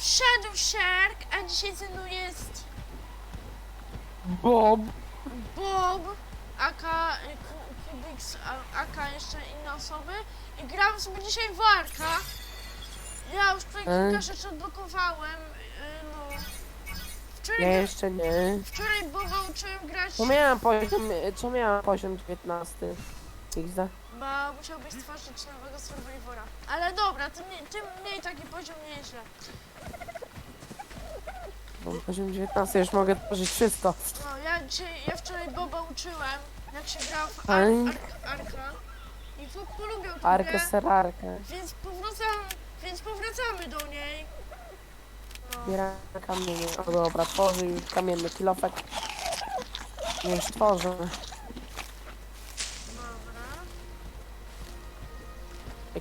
Shadow Shark, a dzisiaj ze mną jest Bob. Bob, aka y, Ku- Kubix, aka jeszcze inne osoby i gramy sobie dzisiaj w Arka. Ja już tutaj E? kilka rzeczy odblokowałem, y, no. Ja Wczoraj, jeszcze nie. wczoraj Boba uczyłem grać, Co miałem poziom, co miałem poziom 19? XD. Bo musiałbyś stworzyć nowego survivora. Ale dobra, tym, mniej- tym mniej taki poziom nieźle. Mam poziom 19, już mogę tworzyć wszystko. No, ja dzisiaj, ja wczoraj Boba uczyłem, jak się gra w Ar. Ar Arka. I Fuk polubił tę Arkę, grę, serarkę. więc powracam, więc powracamy do niej. No. Kamienie. O dobra, tworzy już kamienny kilofek. Już tworzę.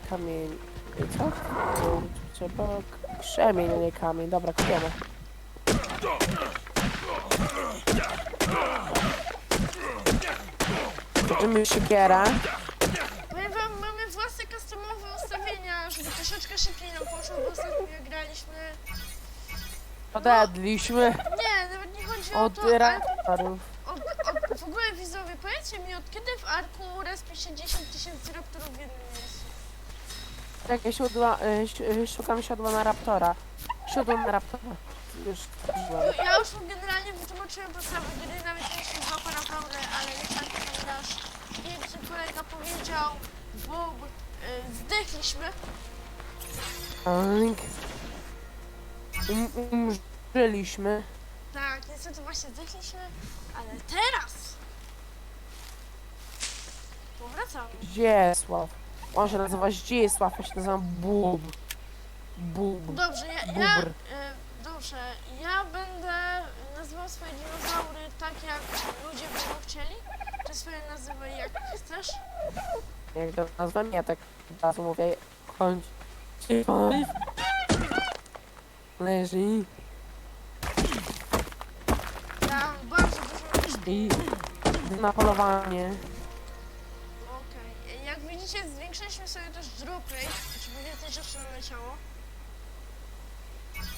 Kamień. Co? Trzeba krzemień, a nie kamień. Dobra, kupiemy. Bierzemy siekierę. Powiem wam, mamy własne customowe ustawienia, żeby troszeczkę szybciej nam poszło, bo ostatnio graliśmy... Podedliśmy Nie, nawet nie chodzi o to, ale od, Ja siodła, y, ś- y, szukam siodła na raptora. Siodło na raptora. Już ja już generalnie wytłumaczyłem podstawy gry, nawet jeśli złapa naprawdę, ale nie tak ponieważ piękny kolega powiedział, Bob, y, zdechliśmy. Tak. Um, umrzyliśmy. Tak, niestety właśnie zdechliśmy, ale teraz powracamy. Zdziesław. On się nazywa Zdziesław, ja się nazywam Bub. Bub. Dobrze, ja, ja Bubr. y, dobrze, ja będę nazywał swoje dinozaury tak jak ludzie będą chcieli. Czy swoje nazywaj jak chcesz? Jak to nazwę? Nie, tak od razu mówię. Kończ. Five. Leży. Ja mam bardzo dużo. I na polowanie. Sobie też drop rate, żeby więcej rzeczy leciało.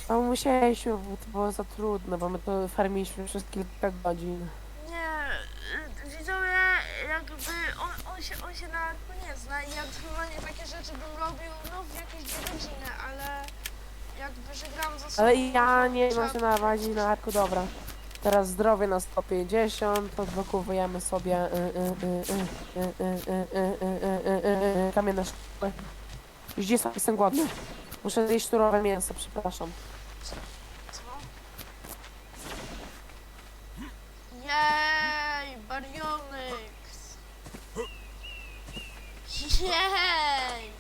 No musieliśmy, bo to było za trudne, bo my to farmiliśmy przez kilka godzin. Nie, y, widzowie, jakby on, on, się, on się na arku nie zna i ja normalnie takie rzeczy bym robił no w jakieś dwie godziny, ale jakby, że gram za sobą... Ale ja nie mam się nawadzi na arku, dobra. Teraz zdrowie na 150, odblokowujemy sobie y, y, y, y, y, y, y, y, y, y, y, y, kamienne szkoły. Gdzie sam jestem głodny? Muszę zjeść surowe mięso, przepraszam. Co? Jej, Baryonyx! Jej!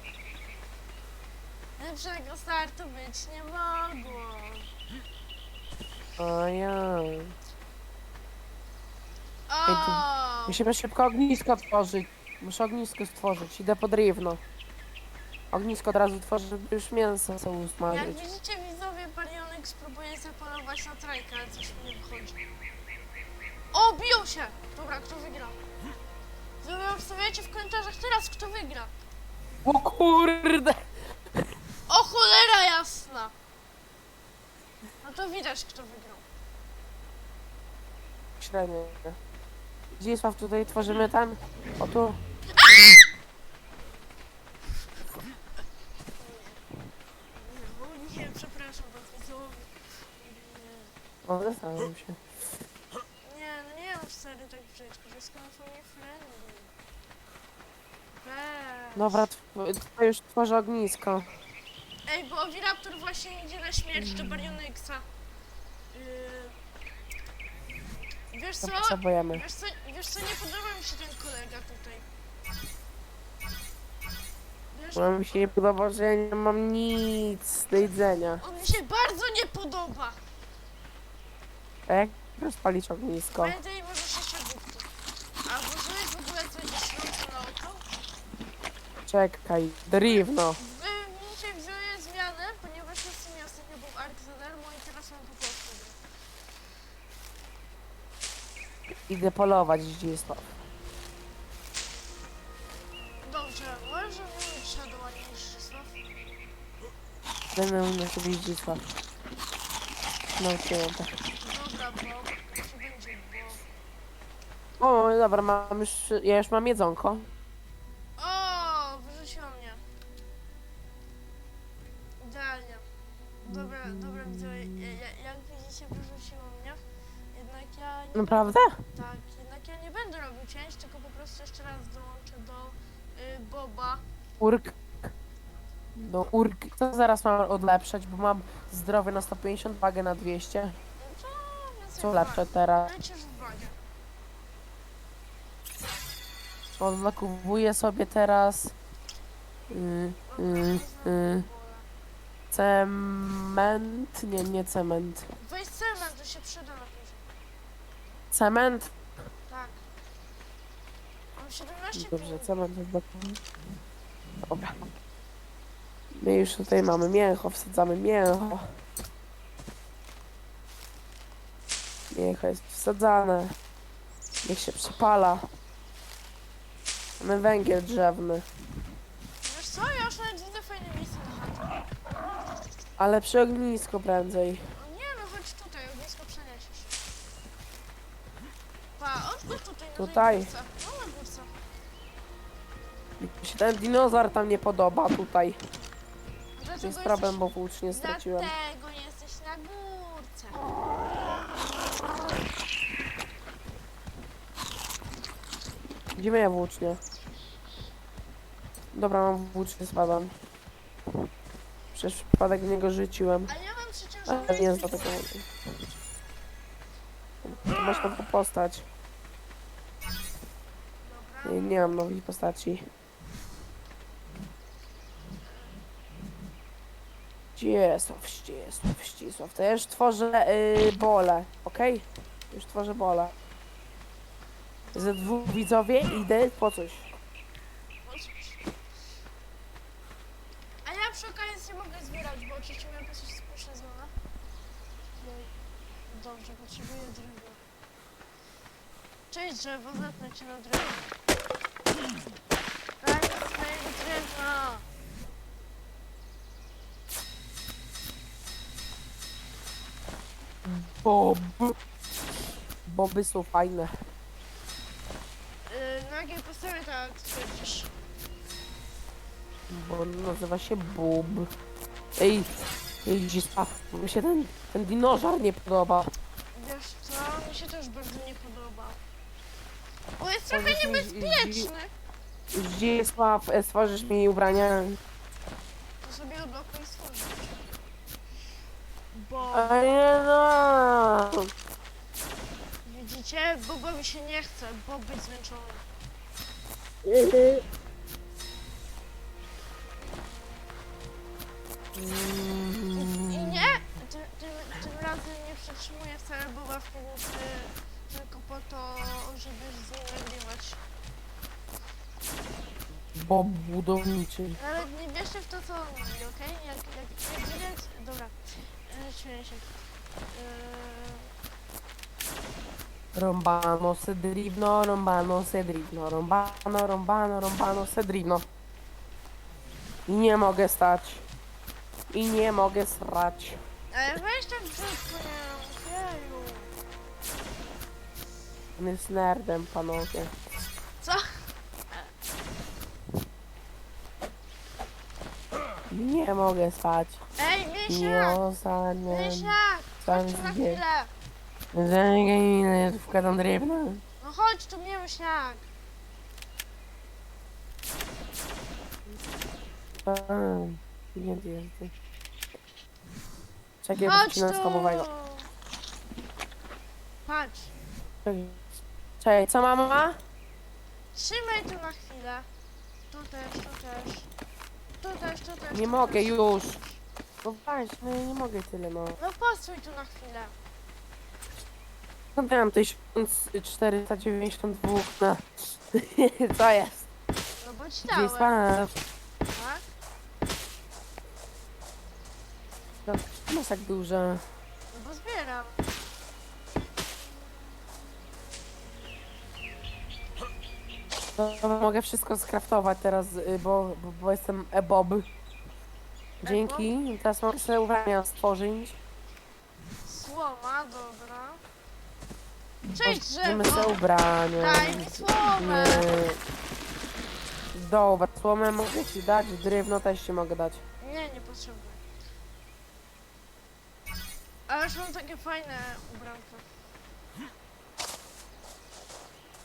Lepszego startu być nie mogło. Ojej. O! Musimy szybko ognisko tworzyć. Muszę ognisko stworzyć. Idę po drewno. Ognisko od razu tworzę, żeby już mięso sobie Jak usmażyć. widzicie widzowie, Baryonyx próbuje zapalować na trajkę, ale coś mi nie wychodzi. O, biją się! Dobra, kto wygra? Wy wstawiajcie w komentarzach teraz, kto wygra. O kurde! O cholera jasna! No to widać, kto wygrał. Średnio. Zdzisław, tutaj tworzymy ten. O tu. Nie, bo nie, przepraszam was widzowie. O, zastanawiam się. Nie, nie, no nie no stary tak brzydko, to jest family friendly. Weź. Dobra, tw- to już tworzę ognisko. Ej, bo Oviraptor właśnie idzie na śmierć do Baryonyxa. Yy... Wiesz To co? potrzebujemy. Wiesz co, wiesz co, nie podoba mi się ten kolega tutaj. Wiesz, Bo mi się nie podoba, że ja nie mam nic do jedzenia. on mi się bardzo nie podoba. A jak rozpalić ognisko? Pamiętaj może sześcioduktów. A włożyłeś w ogóle coś ślące na oko? Czekaj, drewno. Wy dzisiaj wziąłem zmianę, ponieważ ja w sumie ostatnio był Ark za darmo i teraz mam po prostu grę. Idę polować Zdzisław. Dobrze, może mówić Shadow, a nie Czesław. Będę na ciebie Zdzisław. nauczyłem. Tak. Dobra, bo jak się będzie, bo... O, dobra, mam już, ja już mam jedzonko. O, wyrzuciło mnie. Idealnie. Dobra, dobra, widzowie, ja- ja- jak widzicie, wyrzuciło mnie. Jednak ja nie, Naprawdę? tak, jednak ja nie będę robił cięć, tylko po prostu jeszcze raz dołączę do y, Boba. Urk. Do urk. Co zaraz mam odlepszać, bo mam zdrowie na 150, wagę na 200. No to więcej Co w lepsze teraz? Lecisz w Odblokowuję sobie teraz y, y, y, cement. Nie, nie cement. Weź cement, to się przyda na później. Cement? Tak. Mam 17 Dobrze, minut. cement odblokowany. Dobra. My już tutaj mamy mięcho, wsadzamy mięcho. Mięcho jest wsadzane. Niech się przypala. Mamy węgiel drzewny. Wiesz co, ja już nawet widzę fajne miejsce na chatę. Ale przy ognisku prędzej. O nie, no chodź tutaj, ognisko przeniesiesz. Pa, odpływ tutaj na Tutaj. górce. No na górce. Mi się ten dinozaur tam nie podoba tutaj. Dlatego jest problem, bo włócznie straciłem. Dlatego jesteś na górce. Gdzie moja włócznia? Dobra, mam włócznię, spadam. Przez przypadek w niego rzuciłem. A ja mam przeciążone Ale nie. To masz nową postać. Nie, nie mam nowej postaci. Ścisław, ścisław, ścisław. To ja już tworzę yy, bole, okej? Już tworzę bole. Ze dwóch widzowie idę po coś. No. A ja przy okazji mogę zbierać, bo oczywiście miałem po coś spuszczę zmiana. Dobrze, potrzebuję drewna. Cześć drzewo, zetnę cię na drewno. Daj mi swojego drewna. Bob. Boby są fajne. Yy, na jakiej podstawie tak twierdzisz? Bo on nazywa się Bob. Ej, ej, Dzisław, mi się ten, ten dinożar nie podoba. Wiesz co, mi się też bardzo nie podoba. Bo jest Powiedz trochę mi, niebezpieczny. Dzisław, e, stworzysz mi ubrania. To sobie odblokuj stworzyć. Bo A nie no. widzicie, Bobowi się nie chce, Bob być zmęczony. I nie, tym, tym, tym razem nie przetrzymuję wcale Boba w pomocy, tylko po to, żeby z nim nagrywać. Bob budowniczy. Nawet nie wierzcie w to, co on mówi, okej? Jak, jak, jak widać... Dobra, yy, śmieję się. Yy, Rombano se dribno, rombano se dribno, rombano, rombano, rombano se dribno. I nie mogę stać. I nie mogę srać. ale weź tak brzydko, nie Jeju. On jest nerdem, panowie. Co? I nie mogę spać. Ej. Miesiak! Tam Chodź tu na chwilę! Zajmę wkładam drewno. No chodź tu, Miesiak! A, Gdzie ty jesteś? Czekaj, Chodź wycinam tu! schabowego. Patrz, Czekaj. Czekaj, co mama? trzymaj tu na chwilę. Tu też, tu też. Tu też, tu też. Nie tu mogę też. już. No ja nie mogę tyle, no. No postój tu na chwilę. No miałem 1492 na... Co jest? No bo Gdzie jest pan? tak? No, Masz tak duże. No bo zbieram. To mogę wszystko skraftować teraz, y, bo, bo, bo jestem e-bob. Dzięki. Teraz mogę sobie ubrania stworzyć. Słoma, dobra. Cześć za drzewo! Daj mi słomę! Dobra, słomę mogę ci dać, drewno też ci mogę dać. Nie, nie potrzebuję. Ale już mam takie fajne ubranka.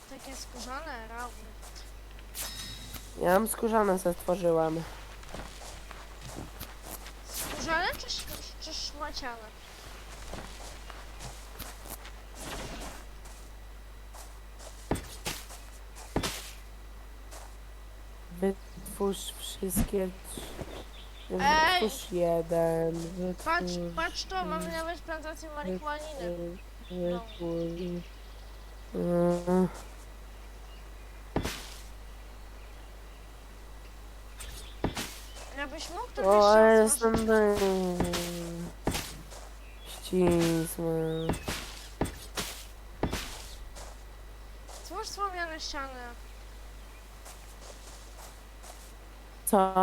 Takie skórzane, rały. Ja mam skórzane se stworzyłem. Skórzane czy, sz- czy szmaciane? Wytwórz wszystkie... trz- Ej! Wytwórz jeden. Patrz, Wytwórz... patrz to, mamy nawet plantację marihuaniny. Wytwórz... Mm. Jakbyś mógł to O, jeszcze jestem otworzyć. ścisły. Stwórz słomiane ściany. Co?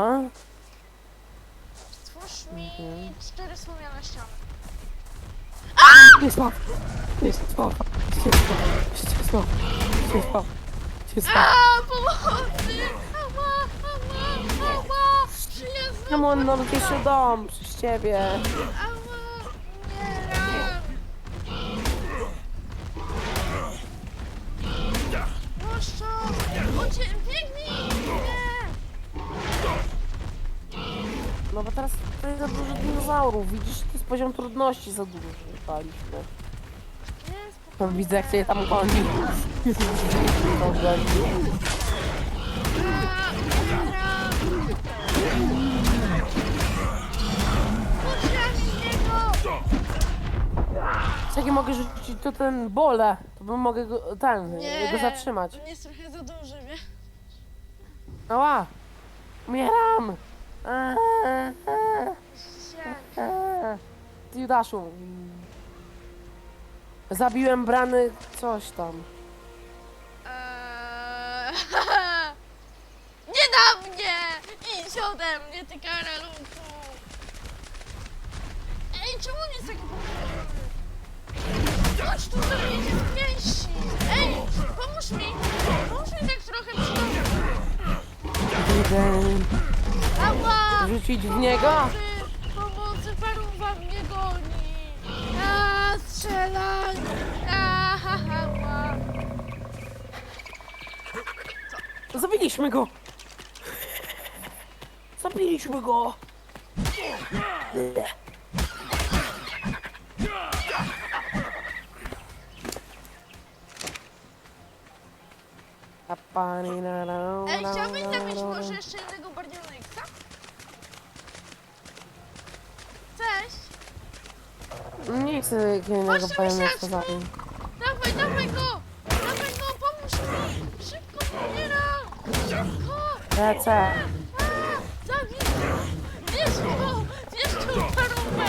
Stwórz mi Mhm. cztery słomiane ściany. Ścisła! Ścisła! Ścisła! Ścisła! Ścisła! A, pomocy! Ała, ała, ała! Przyjezdny Czemu on nam dom przez ciebie? Ała, No bo teraz to jest za dużo dinozaurów. Widzisz, to jest poziom trudności za dużo paliśmy. Nie, Tam widzę, jak cię tam goni. Mi z niego! Jak ja mogę rzucić to ten bole, to bym mogę go, ten, go zatrzymać. on jest trochę za duży, wiesz? Ała! Umieram! Ty Judaszu. Zabiłem brany coś tam. Eee, Nie na mnie! Idź ode mnie, ty karaluku! Ej, czemu on jest taki pokręcony? Chodź tu, to mnie się zmieści! Ej, pomóż mi! Pomóż mi tak trochę przytomnie! Idę Ała! rzucić w niego? Pomocy! Pomocy, paruwa mnie goni! A, strzelaj! A, ha, ha, ła. Zabiliśmy go! Zabiliśmy go! A pani na na Ej, chciałbyś na zabić na może jeszcze Nie chcę innego pana Misiaczku! zabić. Dawaj, dawaj go! Dawaj go, pomóż mi! Szybko umiera! Szybko! Lecę. A, Zabij go! Bierz go! Bierz tą parówę!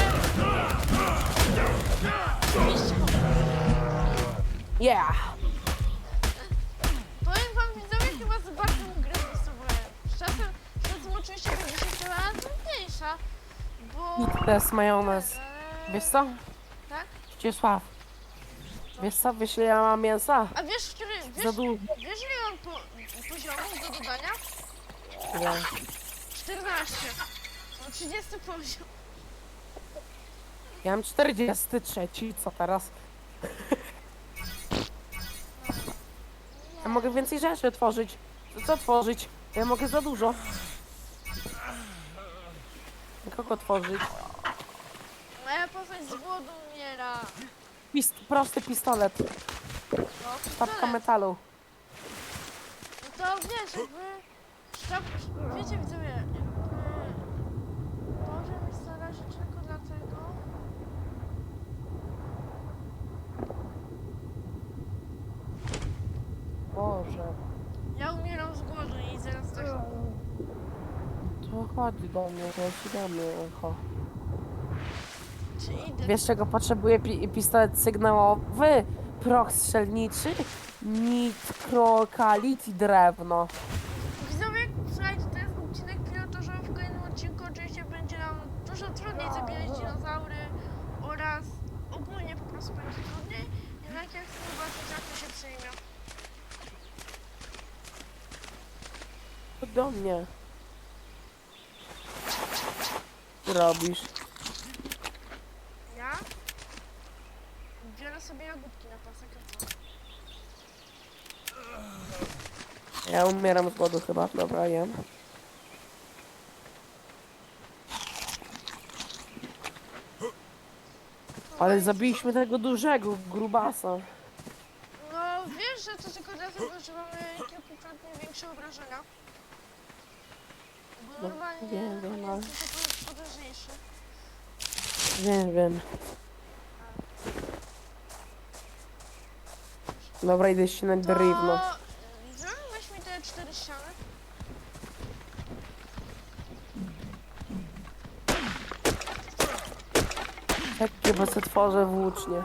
Bierz go! Yeah! Powiem wam widzowie, chyba z bardzo grę dostosowałem. Z czasem, z czasem oczywiście będzie się stała trudniejsza, bo... I teraz majonez. Eee, Wiesz co? Tak? Ścisław. Wiesz co? Wiesz ile ja mam mięsa? A wiesz, który... Wiesz, dużo. wiesz ile mam po, poziomów do dodania? Ile? 14. Mam 30 poziom. Ja mam 43, co teraz? Ja mogę więcej rzeczy tworzyć. Co- Co tworzyć? Ja mogę za dużo. Kogo tworzyć? Moja postać z głodu umiera. Pist prosty pistolet. No, Sztabka pistolet. metalu. No to wiesz, jakby... Sztab... Wiecie widzowie, jakby... Może mi zależy tylko dlatego... Boże. Ja umieram z głodu i zaraz tak... To chodź do mnie, to ci dam echo. Wiesz czego potrzebuje pi pistolet sygnałowy? Proch strzelniczy? Nitrokalit i drewno. Widzowie, słuchajcie, to jest odcinek pilotażowy. W kolejnym odcinku oczywiście będzie nam dużo trudniej zabijać dinozaury oraz ogólnie po prostu będzie trudniej. Jednak ja chcę zobaczyć, jak to się przyjmie. Do mnie. Robisz? Ja biorę sobie jagódki na pasek. Ja umieram z głodu chyba. Dobra, jem. Ale zabiliśmy tego dużego grubasa. No wiesz, że to tylko dlatego, że mamy kilkukrotnie większe obrażenia. Bo No, normalnie wiem, wiem, ale- jest to potężniejszy. Wiem, wiem. Dobra, idę ścinać drewno. To, Widzę, weź mi te cztery. Takie bo se tworzę włócznie. Dobra,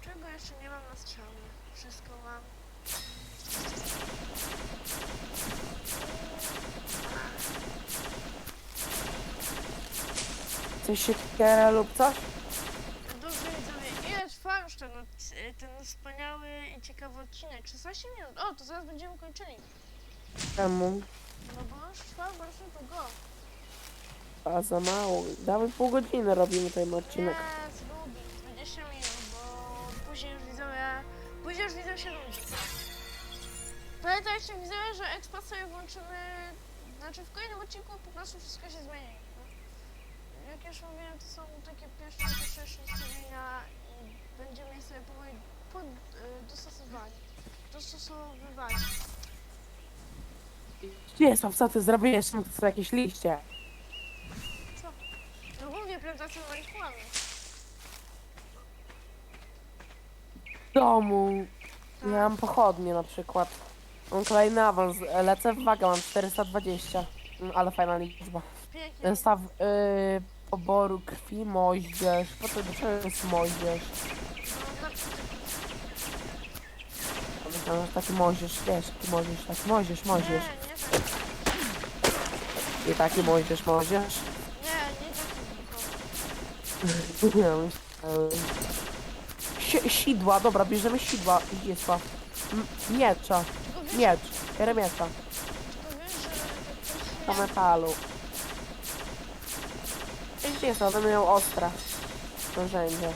czego jeszcze nie mam na strzały? Wszystko mam. Coś się kiera lub coś? 20 minut. O, to zaraz będziemy kończyli. Czemu? No bo już trwa bardzo długo. A za mało. Dawaj pół godziny robimy ten odcinek. Nie, zgubi. 20 minut, bo później już widzowie... Później już widzą się ludzi. Pamiętajcie widzowie, że Expa sobie włączymy... Znaczy w kolejnym odcinku po prostu wszystko się zmieni. No. Jak już mówiłem, to są takie pierwsze, pierwsze szczególnia i będziemy je sobie powoli pod, y, dostosowani. Dostosowywali. Gdzie są? Co ty zrobiłeś? Są to są jakieś liście. No głównie plantacja marihuany. W domu. Ja mam pochodnie na przykład. Mam kolejny awans. Lecę w wagę, mam 420. Mm, Ale fajna liczba. Pięknie. Zestaw yy, poboru krwi, moździerz. Po co do czego jest moździerz? Że taki moździerz, wiesz, taki moździerz, taki nie, moździerz. nie tak. I taki moździerz, moździerz. Nie, nie myślałem. Si- Sidła, dobra, bierzemy sidła. Jest to? M- Miecza, Tylko miecz, bierę miecza. tylko wiesz, że tak Do trochę... metalu. I Gdzie jest to? Będę miał ostre narzędzie.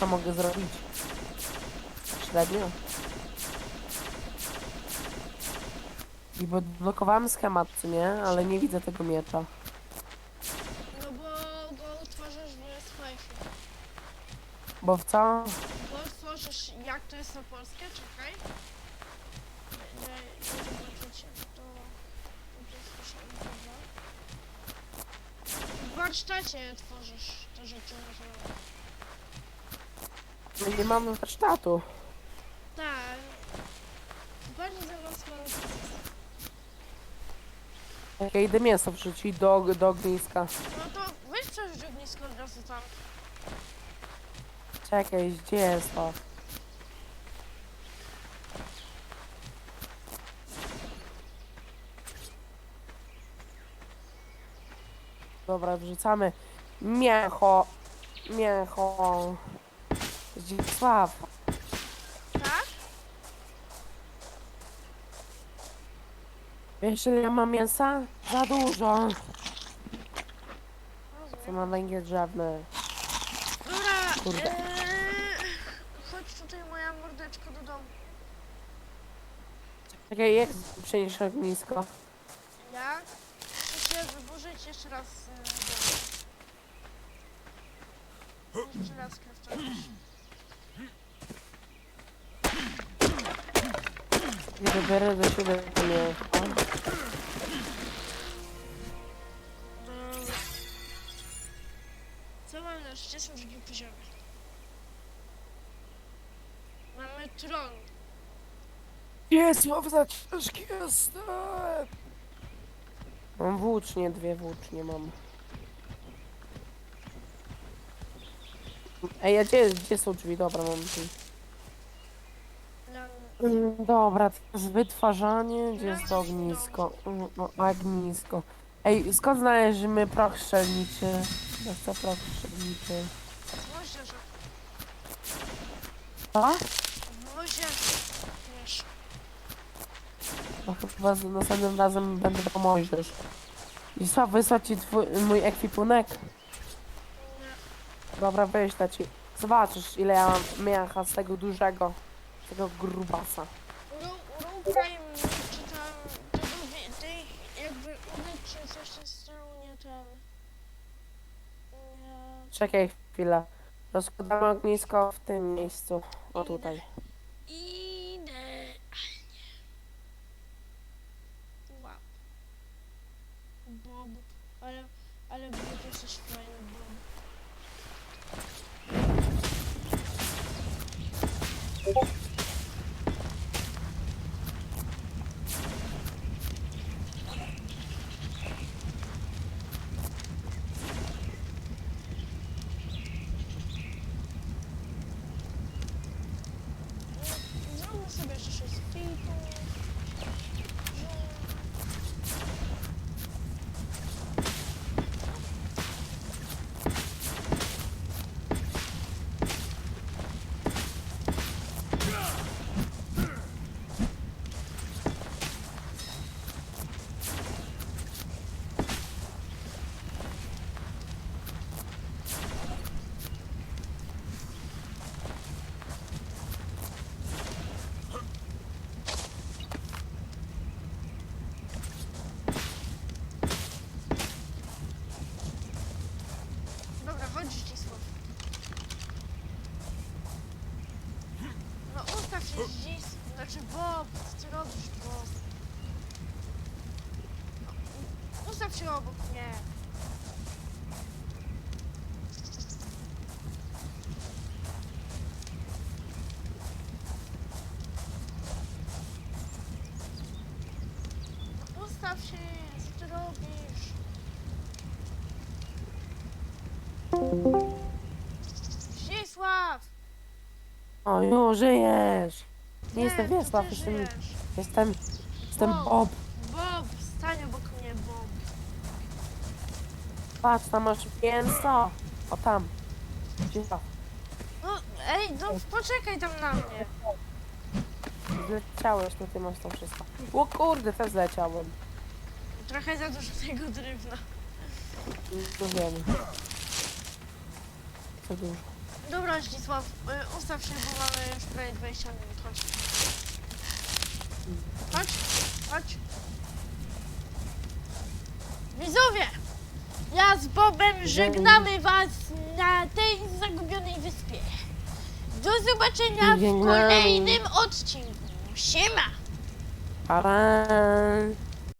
Co mogę zrobić? Średnio. I bo blokowałem schemat, co nie? Ale nie widzę tego miecza. No bo go utworzysz w Spajfie. Bo w co? Bo utworzysz, jak to jest na polskie, czekaj. Nie, nie zobaczycie, to... to słyszałem, dobra. W warsztacie tworzysz te rzeczy na My nie mamy warsztatu. Tak. Proces. Jak ja idę mięso wrzucić do, do ogniska. No to weź przerzuć ognisko od razu tam. Czekaj, gdzie jest to? Dobra, wrzucamy mięcho, mięcho. Zdzisław, Tak? Wiesz ile ja mam mięsa? Za dużo. Co mam węgiel drzewny? Dobra, Kurde. eee, chodź tutaj moja mordeczko do domu. Czekaj, jak przynieść ognisko? Ja muszę wyburzyć jeszcze raz dom. Jeszcze raz kraftować. Nie dobiorę do siebie to. Dobra. Co mamy na 32 poziomie? Mamy tron. Jest, za ciężki jestem. Mam włócznie, dwie włócznie mam. Ej, a gdzie, gdzie są drzwi? Dobra, mam drzwi. Mm, Dobra, teraz wytwarzanie, gdzie jest to ognisko? Mm, No, ognisko. Ej, skąd znaleźliśmy proch strzelniczy? No chcę prawdopodobnie. W moździerzu. A? W moździerzu. Wiesz. No chyba z- następnym razem będę pomożesz. I co, wysłać ci twój, mój ekwipunek? Dobra, wyślę ci. Zobaczysz ile ja mam mięcha z tego dużego, tego grubasa. Roleplay czy tam tego wie- tej jakby ulic czy coś tym stylu nie ten. Nie. Czekaj chwilę. Rozkładamy ognisko w tym miejscu. O tutaj. Idealnie. Wow. Bob. Ale, ale Bob jesteś fajny Bob. Zróbmy sobie jeszcze 6 fitów. Dobra, chodź Zdzisław. No ustaw się Zdzis... Znaczy Bob, co ty robisz Bob? No, Ustaw się obok mnie. No, Ustaw się, co ty robisz? Zdzisław! O, już żyjesz! Nie jestem to Wiesław, jestem, jestem, jestem Bob. Bob. Bob, stań obok mnie, Bob. Patrz, tam masz mięso. O tam. Wiesław, No, ej, no poczekaj tam na mnie. zleciałeś, to ty masz tam wszystko. O kurde, też zleciałem. Trochę za dużo tego drewna. No wiem. Co dużo. Dobra, Zdzisław, y, ustaw się, bo mamy już prawie 20 minut. Chodź. Chodź, chodź. Widzowie! Ja z Bobem żegnamy was na tej zagubionej wyspie. Do zobaczenia w kolejnym odcinku. Siema! Pa!